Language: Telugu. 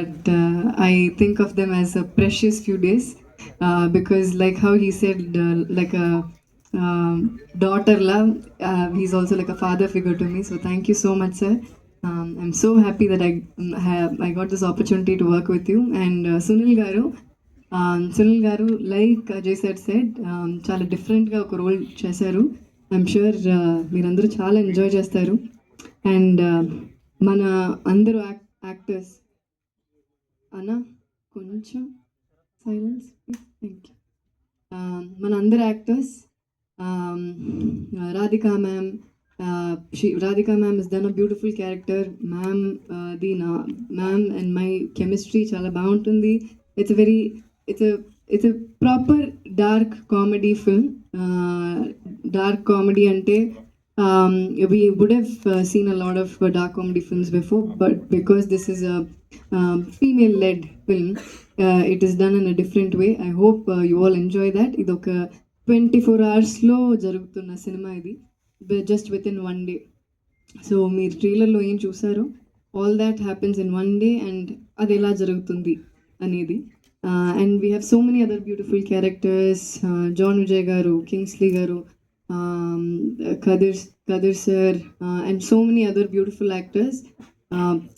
But uh, I think of them as a precious few days uh, because, like how he said, uh, like a um, daughter love, uh, he's also like a father figure to me. So thank you so much, sir. Um, I'm so happy that I have I got this opportunity to work with you and uh, Sunil Garu. Um, Sunil గారు లైక్ అజయ్ సార్ సెడ్ చాలా డిఫరెంట్గా ఒక రోల్ చేశారు ఐఎమ్ షూర్ మీరందరూ చాలా ఎంజాయ్ చేస్తారు అండ్ మన అందరూ యాక్ యాక్టర్స్ అన్న కొంచెం సైలెన్స్ థ్యాంక్ యూ మన అందరు actors Radhika ma'am Radhika ma'am is done a beautiful character ma'am the నా మ్యామ్ అండ్ మై కెమిస్ట్రీ చాలా బాగుంటుంది. It's very it's it's proper dark comedy film dark comedy అంటే um, we would have uh, seen a lot of uh, dark comedy films before, but because this is a um, female led film, uh, it is done in a different way. I hope uh, you all enjoy that. ఇది ఒక ట్వంటీ ఫోర్ అవర్స్లో జరుగుతున్న సినిమా ఇది just with in one day so మీరు ట్రైలర్లో ఏం చూసారో all that happens in one day and అది ఎలా జరుగుతుంది అనేది and we have so many other beautiful characters John Vijay గారు కింగ్స్లీ గారు um, Kadir, Kadir sir, uh, and so many other beautiful actors. Uh, so